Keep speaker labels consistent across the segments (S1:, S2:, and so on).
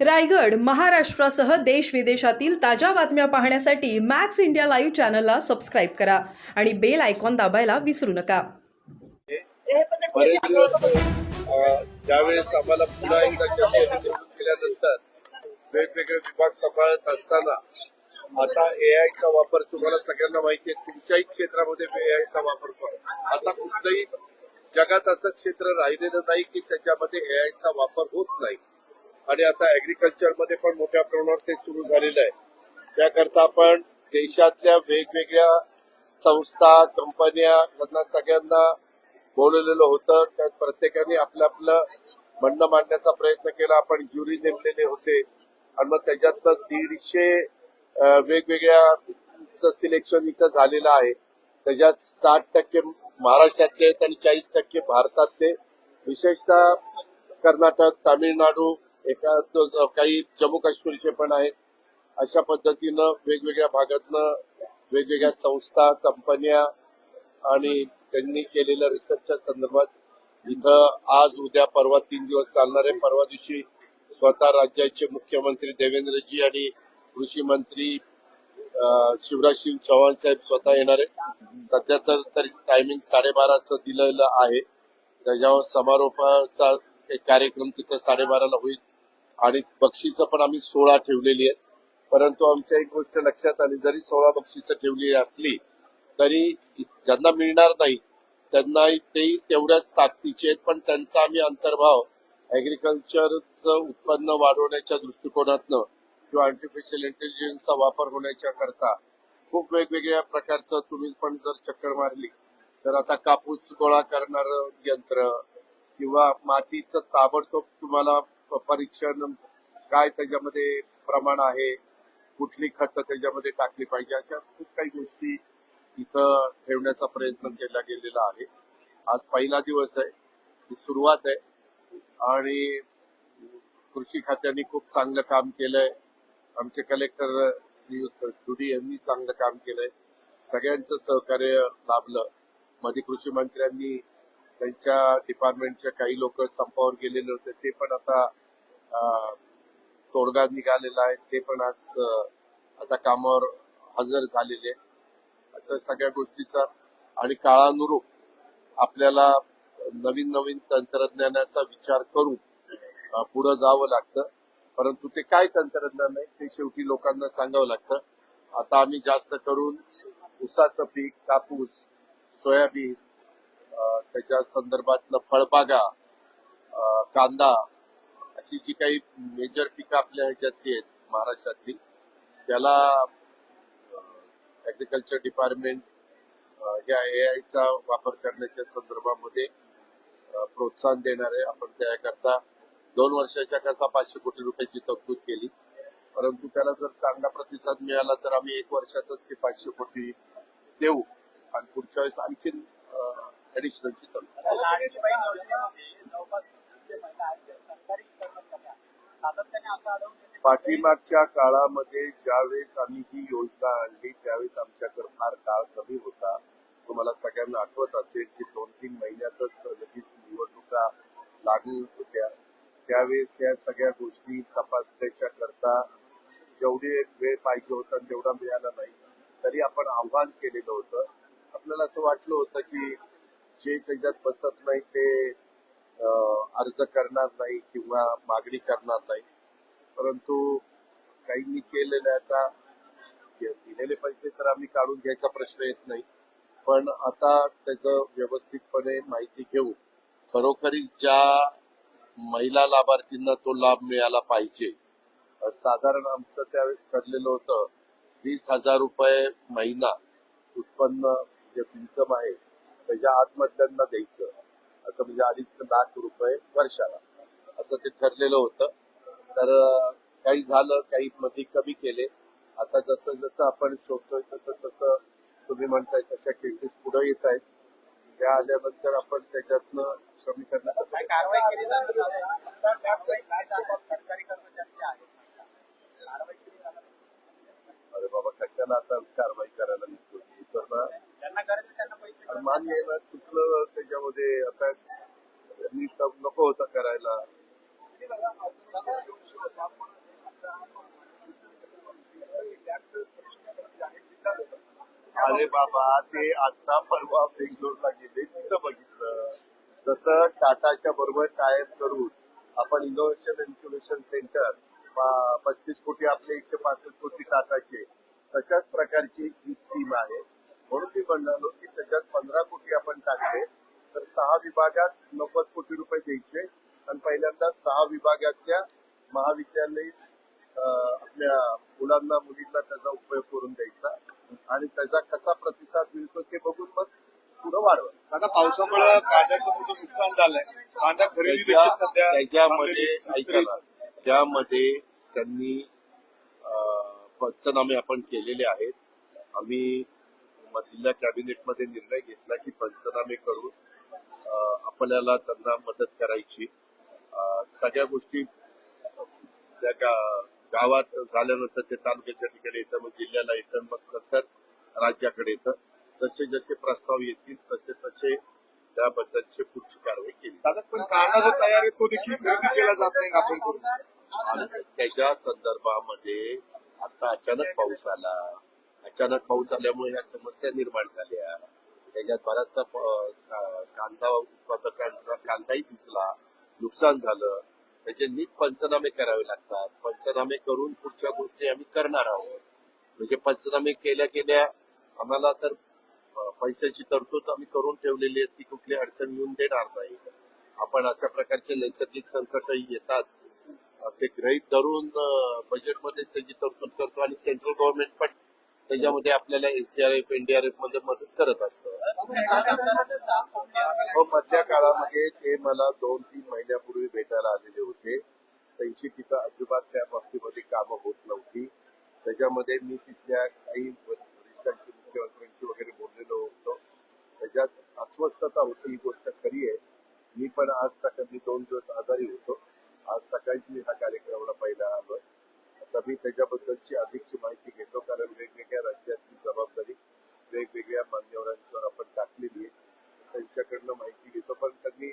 S1: रायगड महाराष्ट्रासह देश विदेशातील ताज्या बातम्या पाहण्यासाठी मॅक्स इंडिया लाईव्ह चॅनलला सबस्क्राईब करा आणि बेल आयकॉन दाबायला विसरू नका.
S2: बरेच दिवस अं, ज्यावेळेस आम्हाला पुन्हा एकदा केंद्रीय निवडणूक केल्यानंतर वेगवेगळे विभाग सांभाळत असताना आता एआयचा वापर तुम्हाला सगळ्यांना माहिती आहे तुमच्याही क्षेत्रामध्ये एआयचा वापर करू आता कुठलंही जगात असं क्षेत्र राहिलेलं नाही की त्याच्यामध्ये एआयचा वापर होत नाही. आणि आता ऍग्रिकल्चरमध्ये पण मोठ्या प्रमाणावर ते सुरू झालेलं आहे. त्याकरता आपण देशातल्या वेगवेगळ्या संस्था कंपन्या यांना सगळ्यांना बोलवलेलं होतं. त्यात प्रत्येकाने आपलं आपलं म्हणणं मांडण्याचा प्रयत्न केला. आपण ज्युरी नेमलेले होते. आणि मग त्याच्यातनं दीडशे वेगवेगळ्या सिलेक्शन इथं झालेलं आहे. त्याच्यात साठ टक्के महाराष्ट्रातले आहेत आणि चाळीस टक्के भारतातले. विशेषतः कर्नाटक तामिळनाडू एका काही जम्मू काश्मीरचे पण आहेत अशा पद्धतीनं वेगवेगळ्या भागातनं वेगवेगळ्या संस्था कंपन्या आणि त्यांनी केलेल्या रिसर्चच्या संदर्भात इथं आज उद्या परवा तीन दिवस चालणार आहे. परवा दिवशी स्वतः राज्याचे मुख्यमंत्री देवेंद्रजी आणि कृषी मंत्री शिवराज सिंग चौहान साहेब स्वतः येणार आहे सध्या तर तरी टायमिंग साडेबाराचं दिलेलं आहे. त्याच्यावर समारोपाचा एक कार्यक्रम तिथं साडेबाराला होईल. आणि बक्षिसं पण आम्ही सोळा ठेवलेली आहेत. परंतु आमच्या एक गोष्ट लक्षात आली जरी सोळा बक्षिसं ठेवली असली तरी ज्यांना मिळणार नाही त्यांना तेही तेवढ्याच ताकदीचे आहेत. पण त्यांचा आम्ही अंतर्भाव ऍग्रिकल्चरचं उत्पन्न वाढवण्याच्या दृष्टिकोनातनं किंवा आर्टिफिशियल इंटेलिजन्सचा वापर होण्याच्या करता खूप वेगवेगळ्या प्रकारचं तुम्ही पण जर चक्कर मारली तर आता कापूस गोळा करणार यंत्र किंवा मातीचं ताबडतोब तुम्हाला प- परीक्षण काय त्याच्यामध्ये प्रमाण आहे कुठली खतं त्याच्यामध्ये टाकली पाहिजे अशा खूप काही गोष्टी इथं ठेवण्याचा प्रयत्न केला गेलेला आहे. आज पहिला दिवस आहे ही सुरुवात आहे आणि कृषी खात्याने खूप चांगलं काम केलंय. आमचे कलेक्टर श्री डुडी यांनी चांगलं काम केलंय. सगळ्यांचं सहकार्य लाभलं. मध्ये कृषी मंत्र्यांनी त्यांच्या डिपार्टमेंटच्या काही लोक संपावर गेलेले होते ते पण आता तोडगा निघालेला आहे. ते पण आज आता कामावर हजर झालेले अशा सगळ्या गोष्टीचा आणि काळानुरूप आपल्याला नवीन नवीन तंत्रज्ञानाचा विचार करून पुढे जावं लागतं. परंतु ते काय तंत्रज्ञान आहे ते शेवटी लोकांना सांगावं लागतं. आता आम्ही जास्त करून ऊसाचं पीक कापूस सोयाबीन त्याच्या संदर्भातलं फळबागा कांदा अशी जी काही मेजर पिकं आपल्या ह्याच्यातली आहेत महाराष्ट्रातली त्याला ऍग्रिकल्चर डिपार्टमेंट या आयचा वापर करण्याच्या संदर्भामध्ये प्रोत्साहन देणार आहे. आपण त्याकरता दोन वर्षाच्या करता पाचशे कोटी रुपयाची तरतूद केली. परंतु त्याला जर चांगला प्रतिसाद मिळाला तर आम्ही एक वर्षातच ते पाचशे कोटी देऊ. आणि पुढच्या वेळेस आणखीन
S3: की
S2: पाठीमागच्या काळामध्ये ज्यावेळेस आम्ही ही योजना आणली त्यावेळेस आमच्याकडे फार काळ कमी होता. तुम्हाला सगळ्यांना आठवत असेल की दोन तीन महिन्यातच लगेच निवडणुका लागू होत्या. त्यावेळेस या सगळ्या गोष्टी तपासण्याच्या करता जेवढी वेळ पाहिजे होता तेवढा मिळाला नाही. तरी आपण आव्हान केलेलं होतं. आपल्याला असं वाटलं होतं की जे त्याच्यात बसत नाही ते अर्ज करणार नाही किंवा मागणी करणार नाही. परंतु काहींनी केलेलं आता दिलेले पैसे तर आम्ही काढून घ्यायचा प्रश्न येत नाही. पण आता त्याचं व्यवस्थितपणे माहिती घेऊन खरोखरी ज्या महिला लाभार्थींना तो लाभ मिळाला पाहिजे साधारण आमचं त्यावेळेस ठरलेलं होतं वीस हजार रुपये महिना उत्पन्न जे इन्कम आहे त्याच्या आतमधल्यांना द्यायचं. असं म्हणजे अडीच लाख रुपये वर्षाला. असं ते ठरलेलं होतं. तर काही झालं काही मध्ये कमी केले. आता जसं जसं आपण शोधतोय तसं तसं तुम्ही म्हणताय तशा केसेस पुढे येत आहेत. त्या आल्यानंतर आपण त्याच्यातनं कमी करण्याचा. अरे बाबा कशाला आता कारवाई करायला निघतो
S3: त्यांना
S2: चुकलं त्याच्यामध्ये आता नको होता करायला. अरे बाबा ते आता परवा बेंगलोरला गेले तिथं बघितलं. जसं टाटाच्या बरोबर टायप करून आपण इनोव्हेशन इन्क्युबेशन सेंटर पस्तीस कोटी आपले एकशे पासष्ट कोटी टाटाचे तशाच प्रकारची ही स्कीम आहे. म्हणून मी म्हणालो की त्याच्यात पंधरा कोटी आपण टाकले तर सहा विभागात नव्वद कोटी रुपये द्यायचे. आणि पहिल्यांदा सहा विभागातल्या महाविद्यालयीन आपल्या मुलांना मुलींना त्याचा उपयोग करून द्यायचा. आणि त्याचा कसा प्रतिसाद मिळतो ते बघून मग पुढे वाढवा.
S4: आता पावसामुळे कांद्याचं मोठं नुकसान झालंय. कांदा खरेदी
S2: त्याच्या-
S4: देखील सध्या
S2: त्याच्यामध्ये त्यामध्ये त्यांनी अं, पंचनामे आपण केलेले आहेत. आम्ही मधल्या कॅबिनेटमध्ये निर्णय घेतला की पंचनामे करून आपल्याला त्यांना मदत करायची. सगळ्या गोष्टी त्या गावात झाल्यानंतर ते तालुक्याच्या ठिकाणी येतं मग जिल्ह्याला येतं मग नंतर राज्याकडे येतं. जसे जसे प्रस्ताव येतील तसे तसे त्याबद्दलची पुढची कारवाई केली.
S4: दादा पण तयार आहे तो देखील खरेदी केला जात नाही आपण करून?
S2: त्याच्या संदर्भामध्ये आता अचानक पाऊस आला. अचानक पाऊस आल्यामुळे या समस्या निर्माण झाल्या. त्याच्यात बराचसा कांदा उत्पादकांचा कांदाही पिचला नुकसान झालं. त्याचे नीट पंचनामे करावे लागतात. पंचनामे करून पुढच्या गोष्टी आम्ही करणार आहोत. म्हणजे पंचनामे केल्या गेल्या आम्हाला तर पैशाची तरतूद आम्ही करून ठेवलेली आहे. ती कुठली अडचण येऊन देणार नाही. आपण अशा प्रकारचे नैसर्गिक संकटही येतात. ते गृहीत धरून बजेटमध्येच त्याची तरतूद करतो आणि सेंट्रल गव्हर्नमेंट पण त्याच्यामध्ये आपल्याला एसडीआरएफ एनडीआरएफमध्ये मदत करत असतो. हो, मधल्या काळामध्ये ते मला दोन तीन महिन्यापूर्वी भेटायला आलेले होते. त्यांची तिथं अजिबात त्या बाबतीमध्ये कामं होत नव्हती. त्याच्यामध्ये मी तिथल्या काही वरिष्ठांशी मुख्यमंत्र्यांशी वगैरे बोललेलो होतो. त्याच्यात अस्वस्थता होती ही गोष्ट खरी आहे. मी पण आज सकाळी दोन दिवस आजारी होतो. आज सकाळी मी हा कार्यक्रमाला पहिला आलो तर मी त्याच्याबद्दलची अधिकची माहिती घेतो कारण वेगवेगळ्या राज्यातली जबाबदारी वेगवेगळ्या मान्यवरांच्यावर आपण टाकलेली आहे. त्यांच्याकडनं माहिती घेतो पण त्यांनी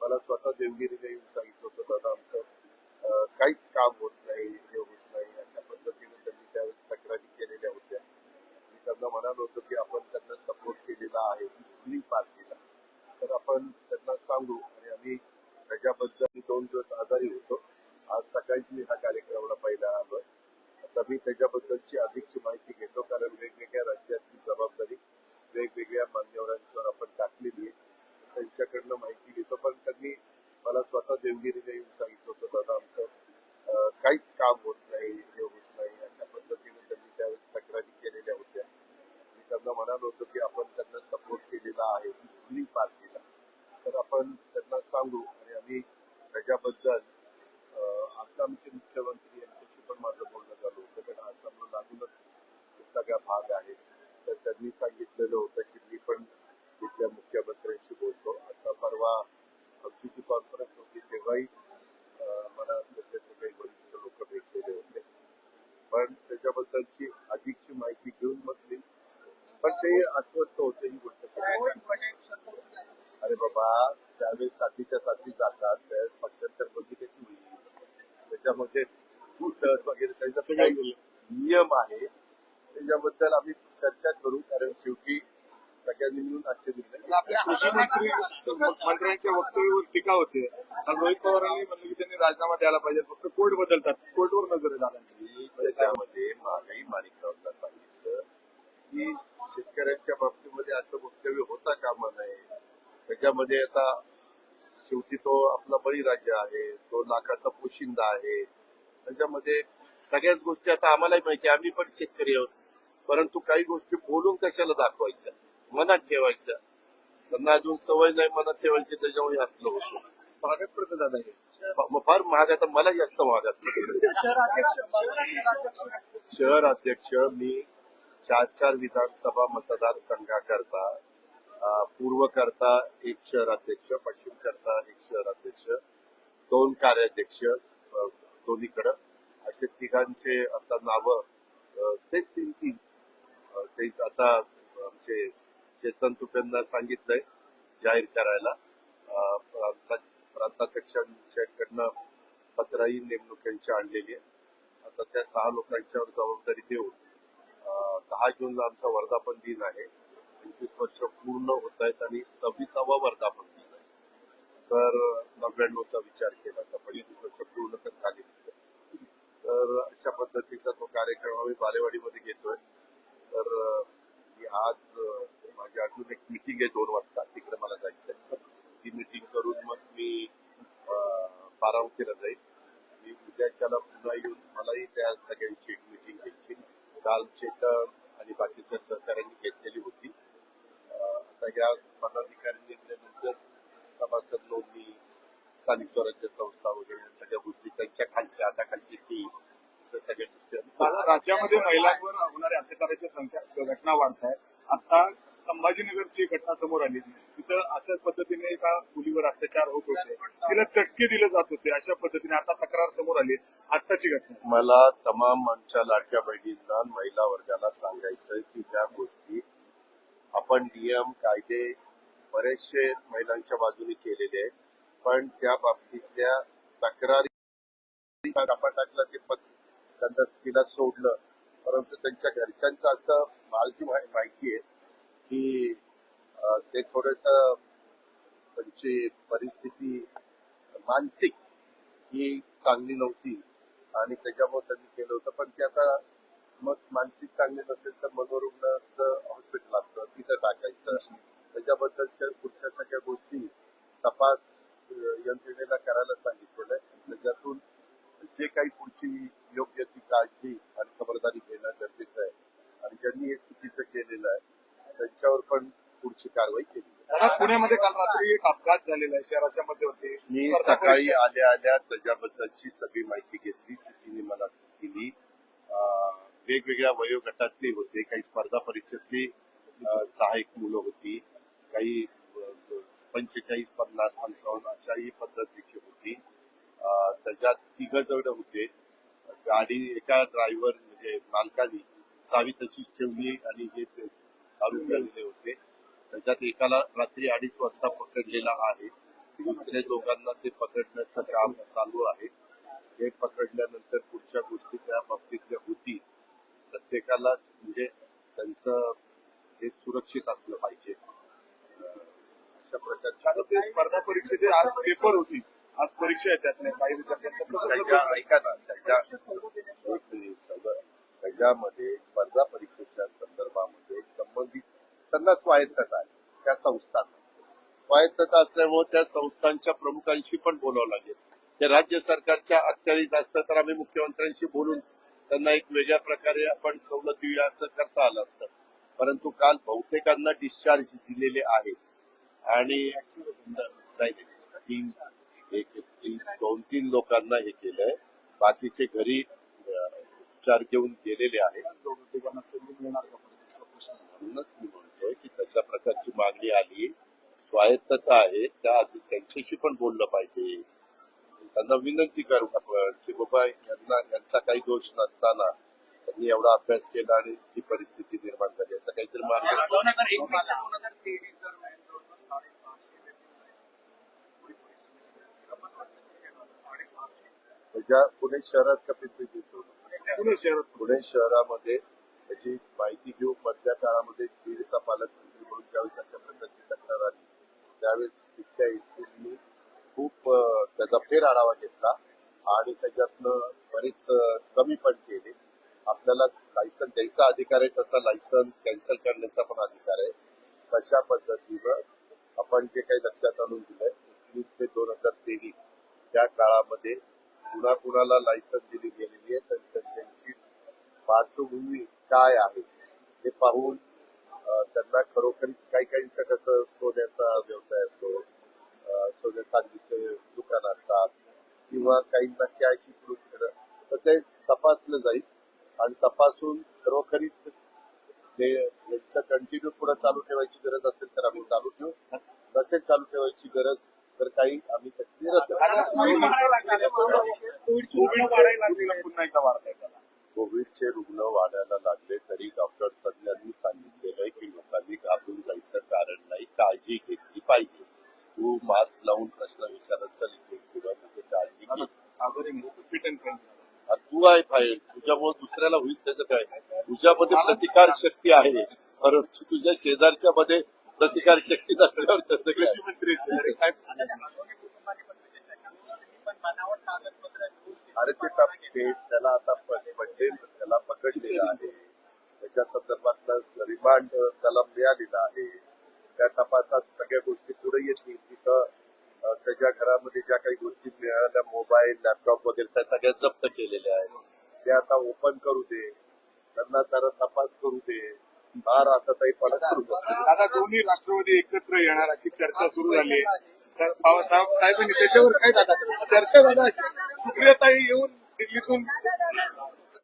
S2: मला स्वतः देवगिरीला येऊन सांगितलं होतं दादा आमचं काहीच काम होत नाही हे होत नाही. अशा पद्धतीने त्यांनी त्यावेळेस तक्रारी केलेल्या होत्या. मी त्यांना म्हणालो होतो की आपण त्यांना सपोर्ट केलेला आहे कुठली पार्टीला. तर आपण त्यांना सांगू आणि आम्ही त्याच्याबद्दल दोन दिवस आजारी होतो. आज सकाळी मी हा कार्यक्रमाला पहिला आलोय आता मी त्याच्याबद्दलची अधिकची माहिती घेतो कारण वेगवेगळ्या राज्यातली जबाबदारी वेगवेगळ्या मान्यवरांच्यावर आपण टाकलेली आहे. त्यांच्याकडनं माहिती घेतो पण त्यांनी मला स्वतः देवगिरीला येऊन सांगितलं होतं दादा आमचं काहीच काम होत नाही हे होत नाही अशा पद्धतीने त्यांनी त्यावेळेस तक्रारी केलेल्या होत्या मी त्यांना म्हणालो होतो की आपण त्यांना सपोर्ट केलेला आहे कुठलीही पार्टीला तर आपण त्यांना सांगू आणि आम्ही त्याच्याबद्दल अं, आसामचे मुख्यमंत्री यांच्याशी पण माझं बोलणं झालं होतं कारण आसामला लागूनच सगळा भाग आहे तर त्यांनी सांगितलेलं होतं की मी पण तिथल्या मुख्यमंत्र्यांशी बोलतो आता परवा आमची जी कॉन्फरन्स होती तेव्हाही मला त्याच्यातले काही वरिष्ठ लोक भेटलेले होते. पण त्याच्याबद्दलची अधिकची माहिती घेऊन मी पण ते अस्वस्थ होते ही गोष्ट. अरे बाबा ज्यावेळेस साथीच्या साथी जातात त्यावेळेस पक्षांतर बंदी कशी होईल? त्याच्यामध्ये भूतळ वगैरे त्याचा काही नियम आहे. त्याच्याबद्दल आम्ही चर्चा करू कारण शेवटी सगळ्यांनी मिळून
S4: आपल्या कृषी मंत्री मंत्र्यांच्या वक्तव्यावर टीका होते. काल रोहित पवारांनी म्हणलं की त्यांनी राजीनामा द्यायला पाहिजे. फक्त कोर्ट बदलतात. कोर्टवर नजर आहे
S2: त्याच्यामध्ये मागाई माणिकरावला सांगितलं की शेतकऱ्यांच्या बाबतीमध्ये असं वक्तव्य होता कामा नये. त्याच्यामध्ये आता शेवटी तो आपला बळीराजा आहे. तो लाखाचा पोशिंदा आहे. त्याच्यामध्ये सगळ्याच गोष्टी आता आम्हालाही माहिती आम्ही पण शेतकरी आहोत. परंतु काही गोष्टी बोलून कशाला दाखवायच्या? मनात ठेवायचं. त्यांना अजून सवय नाही मनात ठेवायची त्याच्यामुळे असलं होतं.
S4: महागात पडतं नाही.
S2: मग फार महाग आता मला जास्त महागात शहर अध्यक्ष मी चार चार विधानसभा मतदारसंघाकरता पूर्व करता एक शहर अध्यक्ष पश्चिम करता एक शहर अध्यक्ष दोन कार्याध्यक्ष दोन्हीकडं. असे तिघांचे आता नावं तेच तीन तीन ते आता आमचे चेतन तुपेंना सांगितलंय जाहीर करायला. प्रांताध्यक्षांच्याकडनं पत्राही नेमणुकांची आणलेली आहे. आता त्या सहा लोकांच्यावर जबाबदारी देऊन दहा जूनला आमचा वर्धापन दिन आहे. पंचवीस वर्ष पूर्ण होत आहेत आणि सव्वीसावा वर्धापन दिन आहे. तर नव्याण्णवचा विचार केला तर पंचवीस वर्ष पूर्ण तर झाले तर अशा पद्धतीचा तो कार्यक्रम आम्ही बालेवाडीमध्ये घेतोय. तर आज माझी अजून एक मिटिंग आहे दोन वाजता. तिकडे मला जायचंय. ती मिटिंग करून मग मी अं, बारामतीला जाईल. मी उद्याच्याला पुन्हा येऊन मलाही त्या सगळ्यांची एक मिटिंग घ्यायची. काल चेतन आणि बाकीच्या सहकाऱ्यांनी घेतलेली होती. आता या पदाधिकारी नेमल्यानंतर सभासद नोंदणी स्थानिक स्वराज्य संस्था वगैरे या सगळ्या गोष्टी त्यांच्या खालच्या हाताखालची टीम सगळ्या गोष्टी.
S4: राज्यामध्ये महिलांवर होणाऱ्या अत्याचाराच्या संख्या घटना वाढत आहेत आता संभाजीनगरची घटना समोर आली. तिथं अशाच पद्धतीने एका मुलीवर अत्याचार होत होते. तिला चटके दिले जात होते. अशा पद्धतीने आता तक्रार समोर आली. आत्ताची घटना.
S2: मला तमाम आमच्या लाडक्या बहिणींना महिला वर्गाला सांगायचं की त्या गोष्टी आपण नियम कायदे बरेचसे महिलांच्या बाजूने केलेले आहेत. पण त्या बाबतीतल्या तक्रारी टाकला ते त्यांना तिला सोडलं. परंतु त्यांच्या घरच्यांचं असं मला माहिती आहे की ते थोडस त्यांची परिस्थिती मानसिक ही चांगली नव्हती आणि त्याच्यामुळे त्यांनी केलं होतं. पण ते आता मग मानसिक चांगले नसेल तर मनोरुग्णाचं हॉस्पिटल असतं तिथं टाकायचं. त्याच्याबद्दलच्या पुढच्या सगळ्या गोष्टी तपास यंत्रणेला करायला सांगितलेलं आहे. त्याच्यातून जे काही पुढची योग्य ती काळजी आणि खबरदारी घेणं गरजेचं आहे. आणि ज्यांनी हे चुकीचं केलेलं आहे त्यांच्यावर पण पुढची कारवाई केली
S4: पुण्यामध्ये काल रात्री एक अपघात झालेला आहे शहराच्या मध्यवर्ती.
S2: मी सकाळी आल्या आल्या त्याच्याबद्दलची सगळी माहिती घेतली सिटीने मला दिली. वेगवेगळ्या वयोगटातली होते काही स्पर्धा परीक्षेतली अं, सहायक मुलं होती काही पंचेचाळीस पन्नास पंचावन्न अशाही पद्धतीची होती. त्याच्यात तिघ जण होते गाडी एका ड्रायव्हर म्हणजे मालकाने चावी तशीच ठेवली आणि हे दारू प्यालेले होते. त्याच्यात एकाला रात्री अडीच वाजता पकडलेला आहे. दुसऱ्या दोघांना ते पकडण्याचं काम चालू आहे. हे पकडल्यानंतर पुढच्या गोष्टी त्या बाबतीतल्या होती. प्रत्येकाला म्हणजे त्यांचं हे सुरक्षित असलं पाहिजे. अशा प्रकारच्या
S4: स्पर्धा परीक्षेचे आज पेपर होती. आज परीक्षा आहे त्यातल्या काही विद्यार्थ्यांचं कसं
S2: ऐका ना त्याच्या त्याच्यामध्ये स्पर्धा परीक्षेच्या संदर्भामध्ये संबंधित त्यांना स्वायत्तता आहे त्या संस्थांना स्वायत्तता असल्यामुळे त्या संस्थांच्या प्रमुखांशी पण बोलावं लागेल. ते राज्य सरकारच्या अखत्यारीत असतं तर आम्ही मुख्यमंत्र्यांशी बोलून त्यांना एक वेगळ्या प्रकारे आपण सवलत देऊया असं करता आलं असतं. परंतु काल बहुतेकांना डिस्चार्ज दिलेले आहे आणि. तीन एक तीन दोन तीन लोकांना हे केलंय. बाकीचे घरी उपचार घेऊन गेलेले आहेत. म्हणूनच मी म्हणतोय की तशा प्रकारची मागणी आली. स्वायत्तता आहे. त्या आधी त्यांच्याशी पण बोललं पाहिजे. त्यांना विनंती करू आपण की बाबा यांना यांचा काही दोष नसताना त्यांनी एवढा अभ्यास केला आणि ही परिस्थिती निर्माण झाली. असं काहीतरी मार्ग
S3: दोन हजार एकवीस ते दोन हजार तेवीस दरम्यान जवळपास साडेसहाशे व्यक्ती पुणे पोलिसांनी आपण वाटण्यासाठी साडेसहाशे
S2: त्याच्या पुणे शहरात का पिंपरी
S4: पुणे शहरात.
S2: पुणे शहरामध्ये त्याची माहिती घेऊन मधल्या काळामध्ये बीडचा पालकमंत्री म्हणून ज्यावेळेस अशा प्रकारची तक्रार आली त्यावेळेस तिथल्या इस्कूलनी खूप त्याचा फेर आढावा घेतला आणि त्याच्यातनं बरेच कमी पण केले. आपल्याला लायसन द्यायचा अधिकार आहे तसा लायसन कॅन्सल करण्याचा पण अधिकार आहे. तशा पद्धतीनं आपण जे काही लक्षात आणून दिलंय एकवीस ते दोन हजार तेवीस त्या काळामध्ये कुणा कुणाला लायसन दिली गेलेली आहे तर त्यांची पार्श्वभूमी काय आहे हे पाहून त्यांना खरोखरीच काही काहींचं कसं सोन्याचा व्यवसाय असतो सोन्या चांदीचे दुकान असतात किंवा काहींना कॅश इकडून तिकडं तर ते तपासलं जाईल. आणि तपासून खरोखरीच ते यांचं कंटिन्यू पुढे चालू ठेवायची गरज असेल तर आम्ही चालू ठेवू. नसेल चालू ठेवायची गरज तर काही आम्ही
S4: पुन्हा एकदा वाढत आहेत त्याला.
S2: कोविडचे रुग्ण वाढायला लागले तरी डॉक्टर तज्ञांनी सांगितलेलं आहे की लोकांनी घाबरून जायचं कारण नाही. काळजी घेतली पाहिजे. तू मास्क लावून प्रश्न विचारत चल इथे पुढं म्हणजे काळजी घे.
S4: आजारी
S2: तू आहे फाईल तुझ्यामुळे दुसऱ्याला होईल त्याचं काय? तुझ्यामध्ये प्रतिकार शक्ती आहे. परंतु तुझ्या शेजारच्या मध्ये प्रतिकार शक्ती नसल्यावर त्याचं
S4: कृषी मंत्रीचे. अरे काय?
S3: म्हणजे
S2: ते त्याला आता पटेल त्याला पकडलेलं आहे. त्याच्या संदर्भातलं रिमांड त्याला मिळालेलं आहे. त्या तपासात सगळ्या गोष्टी पुढे येतील. तिथं त्याच्या घरामध्ये ज्या काही गोष्टी मिळाल्या मोबाईल लॅपटॉप वगैरे त्या सगळ्या जप्त केलेल्या आहेत. ते आता ओपन करू दे. त्यांना जरा तपास करू दे. बार आता ताई पडत
S4: दादा दोन्ही राष्ट्रवादी एकत्र येणार अशी चर्चा सुरू झाली आहे. सर बाबासाहेब साहेबांनी त्याच्यावर काय दादा चर्चा दादा अशी. सुप्रियाताई येऊन दिल्लीतून